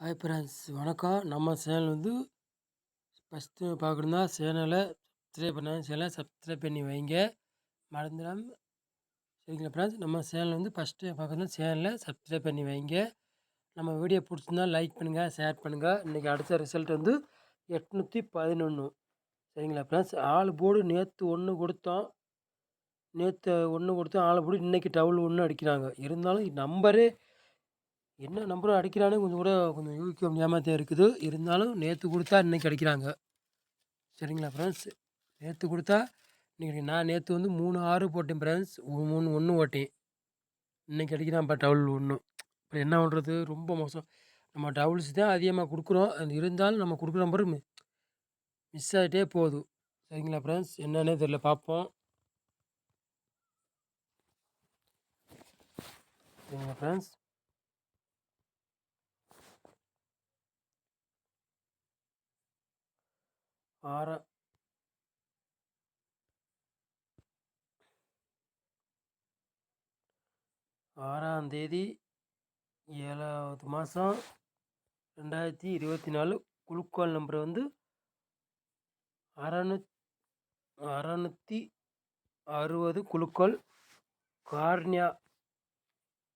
Hi friends வணக்கம். நம்ம channel வந்து ஃபஸ்ட்டு பார்க்கணுன்னா சேனலை சப்ஸ்கிரைப் பண்ணாங்க சேனலை சப்ஸ்கிரைப் பண்ணி வைங்க. மறந்துடாமல் சரிங்களா ஃப்ரெண்ட்ஸ் நம்ம சேனல் வந்து ஃபஸ்ட்டு பார்க்கணுன்னா சேனலை சப்ஸ்கிரைப் பண்ணி வைங்க. நம்ம வீடியோ பிடிச்சிருந்தா லைக் பண்ணுங்கள் ஷேர் பண்ணுங்கள் இன்றைக்கி அடுத்த ரிசல்ட் வந்து எட்நூற்றி பதினொன்று சரிங்களா ஃப்ரெண்ட்ஸ் ஆள் போர்டு நேற்று ஒன்று கொடுத்தோம். நேற்று ஒன்று கொடுத்தோம் ஆள் போர்டு இன்றைக்கி டவுல் ஒன்று அடிக்கிறாங்க. இருந்தாலும் நம்பரே என்ன நம்பரும் அடிக்கிறானே கொஞ்சம் கூட கொஞ்சம் யூகிக்க முடியாமல் தான் இருக்குது. இருந்தாலும் நேற்று கொடுத்தா இன்றைக்கி அடிக்கிறாங்க. சரிங்களா ஃப்ரெண்ட்ஸ் நேற்று கொடுத்தா இன்றைக்கி நான் நேற்று வந்து மூணு ஆறு போட்டேன் ஃப்ரெண்ட்ஸ் மூணு ஒன்று ஓட்டேன். இன்றைக்கி அடிக்கிறான் இப்போ டவுல் ஒன்று இப்போ என்ன பண்ணுறது ரொம்ப மோசம். நம்ம டவுல்ஸ் தான் அதிகமாக கொடுக்குறோம். அது இருந்தாலும் நம்ம கொடுக்குற நம்பர் மிஸ் ஆகிட்டே போகுது. சரிங்களா ஃப்ரெண்ட்ஸ் என்னன்னே தெரில பார்ப்போம். சரிங்களா ஃப்ரெண்ட்ஸ் ஆறா ஆறாம் தேதி ஏழாவது மாதம் ரெண்டாயிரத்தி இருபத்தி நாலு குழுக்கோல் நம்பர் வந்து அறநூ அறநூற்றி அறுபது குழுக்கள். கார்னியா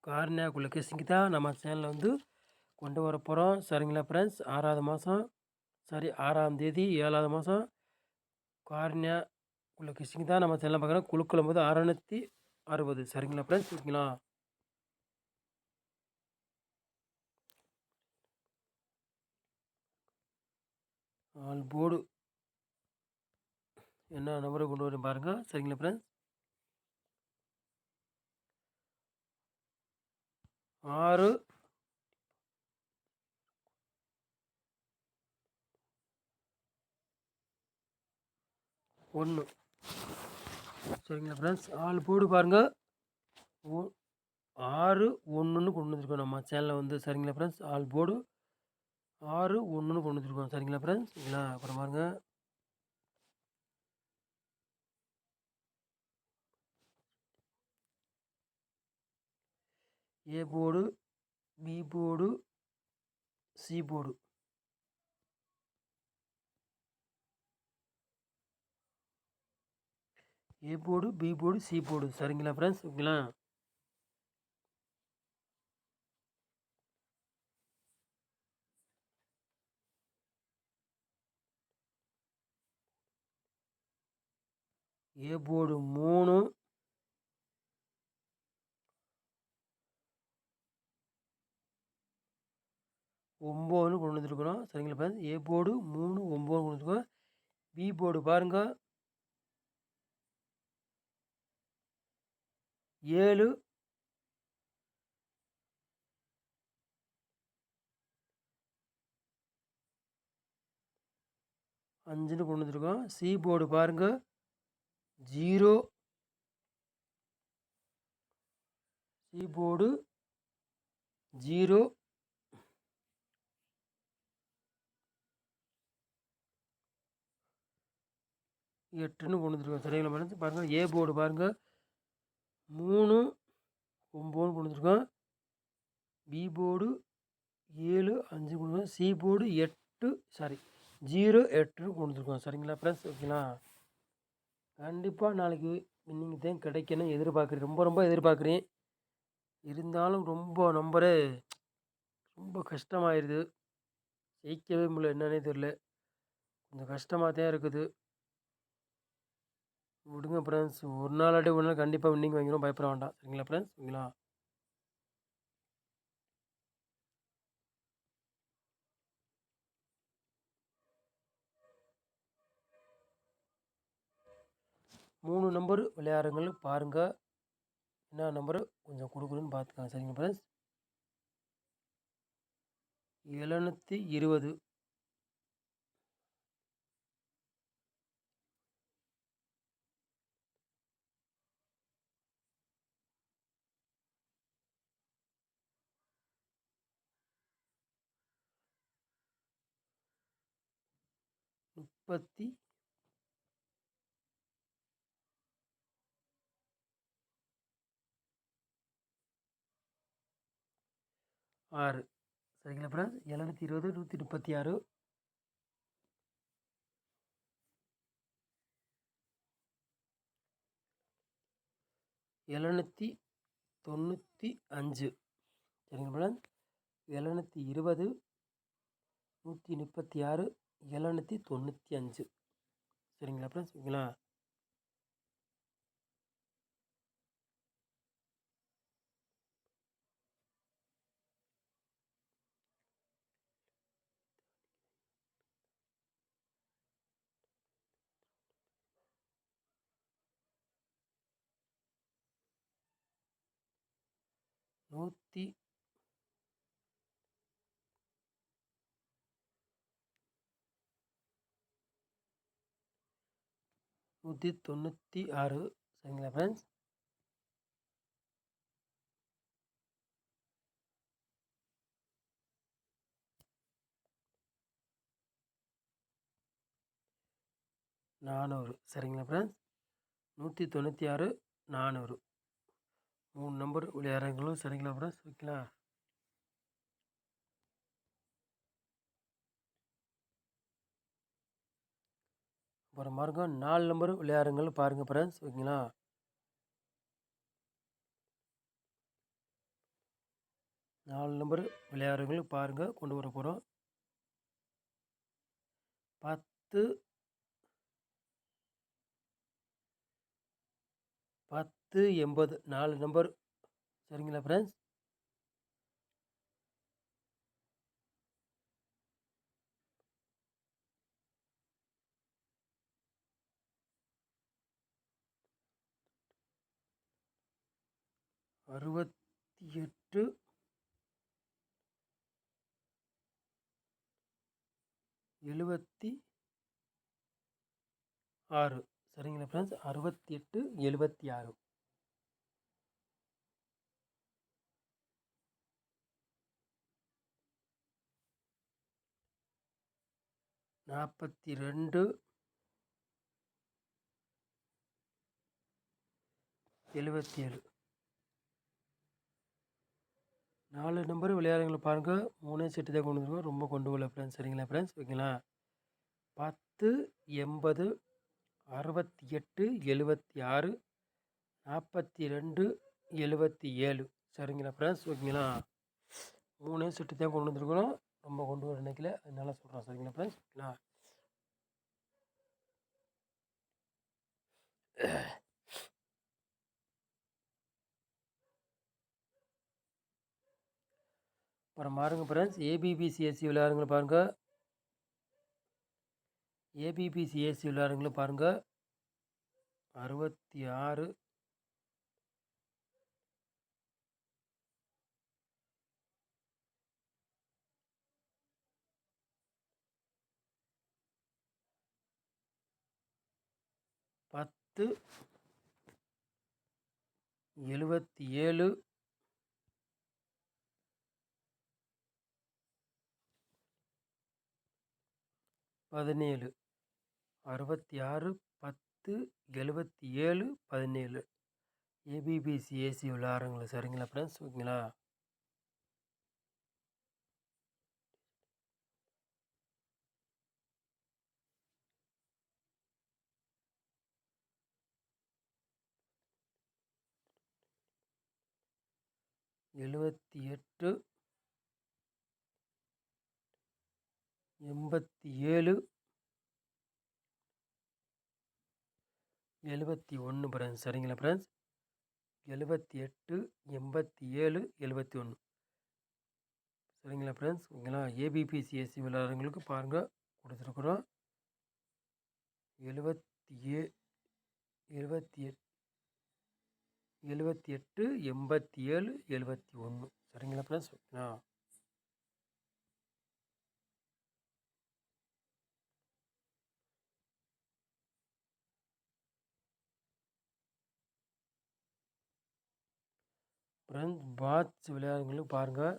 கார்னியா குலகேசிங்க தான் நம்ம சேனலில் வந்து கொண்டு வர போகிறோம் சரிங்களா ஃப்ரெண்ட்ஸ் ஆறாவது மாதம் சாரி ஆறாம் தேதி ஏழாவது மாதம் கார்னியா உள்ள கிஷிங் தான் நம்ம சேனல் பார்க்குறோம். குழுக்களும் போது அறநூற்றி அறுபது. சரிங்களா ஃப்ரெண்ட்ஸ் ஓகேங்களா ஆல் போர்டு என்ன நம்பரை கொண்டு வரேன் பாருங்கள் சரிங்களா ஃப்ரெண்ட்ஸ் ஆறு ஒன்று சரிங்களா ஃப்ரெண்ட்ஸ் ஆள் போடு பாருங்கள் ஓ ஆறு ஒன்றுன்னு கொண்டு வந்துருக்கோம் நம்ம சேனலில் வந்து. சரிங்களா ஃப்ரெண்ட்ஸ் ஆள் போர்டு ஆறு ஒன்றுன்னு கொண்டு வந்துருக்கோம். சரிங்களா ஃப்ரெண்ட்ஸ் இல்லை அப்புறம் பாருங்கள் A board B board C board A board B board C board சரிங்களா ஃப்ரெண்ட்ஸ் ஓகேங்களா? ஏ போர்டு மூணு. ஒம்போதுன்னு கொண்டு வந்துருக்குறோம் சரிங்களா ஃப்ரெண்ட்ஸ் ஏ போர்டு மூணு ஒம்பது கொண்டு வந்துருக்கோம் பி போர்டு பாருங்கள் ஏழு. அஞ்சுன்னு கொண்டு வந்துருக்கோம். சி போர்டு பாருங்கள் ஜீரோ சி போர்டு ஜீரோ எட்டுன்னு கொண்டு வந்துருக்கோம். சரிங்களா பாருங்கள் ஏ போர்டு பாருங்கள் மூணு ஒம்பது கொடுத்துருக்கோம். பி போர்டு ஏழு அஞ்சு கொடுத்துருக்கோம். சி போர்டு எட்டு சாரி ஜீரோ எட்டுன்னு கொடுத்துருக்கோம். சரிங்களா ஃப்ரெண்ட்ஸ் ஓகேங்களா கண்டிப்பாக நாளைக்கு வின்னிங் தான் கிடைக்கணும். எதிர்பார்க்குறேன். ரொம்ப ரொம்ப எதிர்பார்க்குறேன். இருந்தாலும் ரொம்ப நம்பரே ரொம்ப கஷ்டமாயிருது. ஜெயிக்கவே முடியல. என்னன்னே தெரில கொஞ்சம் கஷ்டமாக தான் இருக்குது. விடுங்க ஃப்ரெண்ட்ஸ் ஒரு நாள் அடி ஒரு நாள் கண்டிப்பாக வின்னிங் வாங்கிடும் பயப்பட வேண்டாம். சரிங்களா ஃப்ரெண்ட்ஸ் சரிங்களா மூணு நம்பர் விளையாடுங்கள். பாருங்கள் என்ன நம்பரு கொஞ்சம் கொடுக்கணுன்னு பார்த்துக்கலாம் சரிங்க ஃப்ரெண்ட்ஸ் எழுநூற்றி இருபது. முப்பத்தி ஆறு. சரிங்களா ஃப்ரெண்ட்ஸ் எழுநூற்றி இருபது நூற்றி முப்பத்தி ஆறு. எழுநூற்றி தொண்ணூற்றி அஞ்சு. சரிங்களா ஃப்ரெண்ட்ஸ் எழுநூற்றி இருபது நூற்றி முப்பத்தி ஆறு. எழுநூற்றி தொண்ணூற்றி அஞ்சு. சரிங்களா ஃப்ரெண்ட்ஸ் ஓகேங்களா? நூற்றி நூற்றி தொண்ணூற்றி ஆறு சரிங்களா ஃப்ரெண்ட்ஸ் நானூறு சரிங்களா ஃப்ரெண்ட்ஸ் நூற்றி தொண்ணூற்றி ஆறு நானூறு. மூணு நம்பர் விளையாடுறவங்களும் சரிங்களா ஃப்ரெண்ட்ஸ் ஓகேங்களா அப்புறம் மறுக்கும் நாலு நம்பர் விளையாடுங்கள் பாருங்கள் ஃப்ரெண்ட்ஸ் ஓகேங்களா? நாலு நம்பர் விளையாடுறவங்களும் பாருங்கள் கொண்டு வர போகிறோம் பத்து பத்து எண்பது. நாலு நம்பர் சரிங்களா ஃப்ரெண்ட்ஸ் அறுபத்தி எட்டு எழுபத்தி ஆறு. சரிங்களா ஃப்ரெண்ட்ஸ் அறுபத்தி எட்டு எழுபத்தி ஆறு நாற்பத்தி ரெண்டு எழுபத்தி ஏழு நாலு நம்பர் விளையாடுங்களை பாருங்கள் மூணே செட்டு தான் கொண்டு வந்துருக்கோம் ரொம்ப கொண்டு வரல ஃப்ரெண்ட்ஸ் சரிங்களா ஃப்ரெண்ட்ஸ் ஓகேங்களா? பத்து எண்பது அறுபத்தி எட்டு எழுபத்தி ஆறு நாற்பத்தி ரெண்டு எழுபத்தி ஏழு. சரிங்களா ஃப்ரெண்ட்ஸ் ஓகேங்களா? மூணே செட்டு தான் கொண்டு வந்துருக்கணும். ரொம்ப கொண்டு வர நினைக்கல. அதனால சொல்கிறோம் சரிங்களா ஃப்ரெண்ட்ஸ் ஓகேங்களா? அப்புறம் பாருங்கள் ஃப்ரெண்ட்ஸ் ஏபிபிசிஎஸ்சி விளையாடுங்களை பாருங்கள் ஏபிபிசிஎஸ்சி விளையாடுங்களும் பாருங்கள் அறுபத்தி ஆறு பத்து. எழுபத்தி ஏழு. பதினேழு அறுபத்தி ஆறு பத்து எழுபத்தி ஏழு பதினேழு ஏபிபிசி ஏசி விளாட்றவங்களா சரிங்களா ஃப்ரெண்ட்ஸ் ஓகேங்களா? எழுபத்தி எட்டு எண்பத்தி ஏழு எழுபத்தி ஒன்று ஃப்ரெண்ட்ஸ் சரிங்களா ஃப்ரெண்ட்ஸ் எழுபத்தி எட்டு எண்பத்தி ஏழு எழுபத்தி ஒன்று சரிங்களா ஃப்ரெண்ட்ஸ் ஓகேங்களா ஏபிபிசிஎஸ்சி விளையாடுறவங்களுக்கு பாருங்கள் கொடுத்துருக்குறோம். எழுபத்தி ஏ எழுபத்தி எட் எழுபத்தி எட்டு எண்பத்தி ஏழு எழுபத்தி ஒன்று சரிங்களா ஃப்ரெண்ட்ஸ் ஓகேங்களா ஃப்ரெண்ட்ஸ் பாட்ஸ் விளையாடுங்களும் பாருங்கள்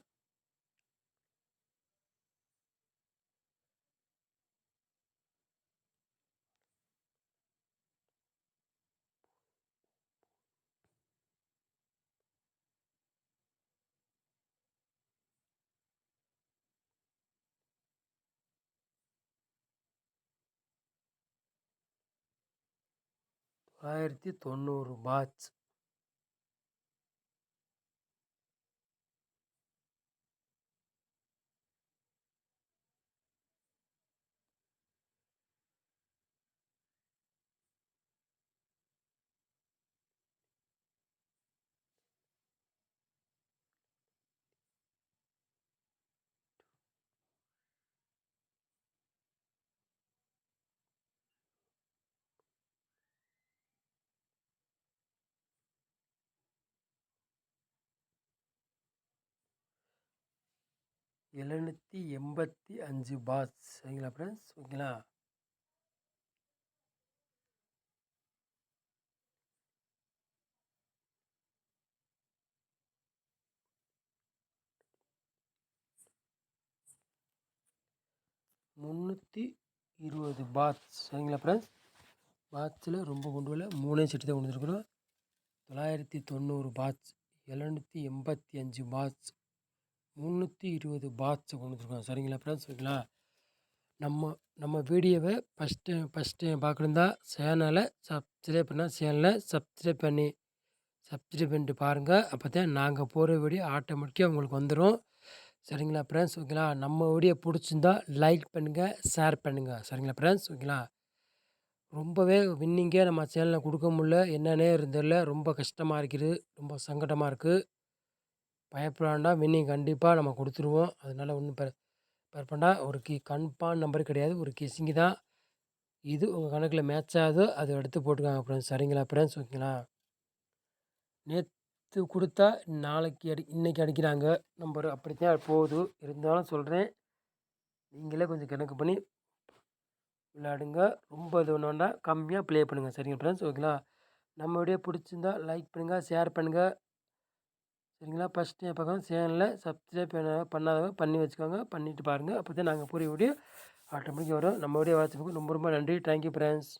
தொள்ளாயிரத்தி தொண்ணூறு பாட்ஸ் எழுநூற்றி எண்பத்தி அஞ்சு பாட்ஸ் சரிங்களா ஃப்ரெண்ட்ஸ் ஓகேங்களா? முந்நூற்றி இருபது பாத்ஸ் சரிங்களா ஃப்ரெண்ட்ஸ் பாத்ஸில் ரொம்ப கொண்டு வரல. மூணே செட்டு தான் கொண்டு வந்துருக்குறோம் தொள்ளாயிரத்தி தொண்ணூறு பாத்ஸ் எழுநூற்றி எண்பத்தி அஞ்சு பாத்ஸ் முந்நூற்றி இருபது பாட்ஸை கொண்டு வந்துருக்கோம் சரிங்களா ஃப்ரெண்ட்ஸ் ஓகேங்களா நம்ம நம்ம வீடியோவை ஃபஸ்ட் டைம் ஃபஸ்ட் டைம் பார்க்குறதா சேனலை சப்ஸ்கிரைப் பண்ணால் சேனலை சப்ஸ்கிரைப் பண்ணி சப்ஸ்கிரைப் பண்ணிட்டு பாருங்கள் அப்போ தான் நாங்கள் போகிற வீடியோ ஆட்டோமேட்டிக்காக உங்களுக்கு வந்துடும் சரிங்களா ஃப்ரெண்ட்ஸ் ஓகேங்களா? நம்ம வீடியோ பிடிச்சிருந்தா லைக் பண்ணுங்கள் ஷேர் பண்ணுங்கள் சரிங்களா ஃப்ரெண்ட்ஸ் ஓகேங்களா? ரொம்பவே வின்னிங்கே நம்ம சேனலில் கொடுக்க முடில என்னன்னே இருந்ததில்ல ரொம்ப கஷ்டமாக இருக்குது. ரொம்ப சங்கடமாக இருக்குது பயப்படாண்டா வின்னிங் கண்டிப்பாக நம்ம கொடுத்துருவோம். அதனால் ஒன்றும் பெ பயப்படா ஒரு கி கன்ஃபார்ம் நம்பர் கிடையாது. ஒரு கிசிங்கி தான். இது உங்கள் கணக்கில் மேட்ச் ஆகுதோ அதை எடுத்து போட்டுக்காங்க ஃப்ரெண்ட்ஸ் சரிங்களா ஃப்ரெண்ட்ஸ் ஓகேங்களா நேற்று கொடுத்தா நாளைக்கு அடி இன்றைக்கி அடிக்கிறாங்க. நம்பர் அப்படித்தான் போகுது. இருந்தாலும் சொல்கிறேன் நீங்களே கொஞ்சம் கணக்கு பண்ணி விளையாடுங்க. ரொம்ப இது ஒன்று வேண்டாம். கம்மியாக ப்ளே பண்ணுங்கள் சரிங்க ஃப்ரெண்ட்ஸ் ஓகேங்களா நம்ம வீடியோ பிடிச்சிருந்தா லைக் பண்ணுங்கள் ஷேர் பண்ணுங்கள் சரிங்களா? ஃபஸ்ட் டைம் பார்க்கலாம் சேனலில் சப்ஸ்கிரைப் பண்ணாதவங்க பண்ணி வச்சுக்கோங்க. பண்ணிவிட்டு பாருங்கள் அப்போ தான் நாங்கள் புரிய வீடியோ ஆட்டோமேட்டிக்காக வரும் நம்ம வீடியோ வாட்சப்புக்கு ரொம்ப ரொம்ப நன்றி. Thank you friends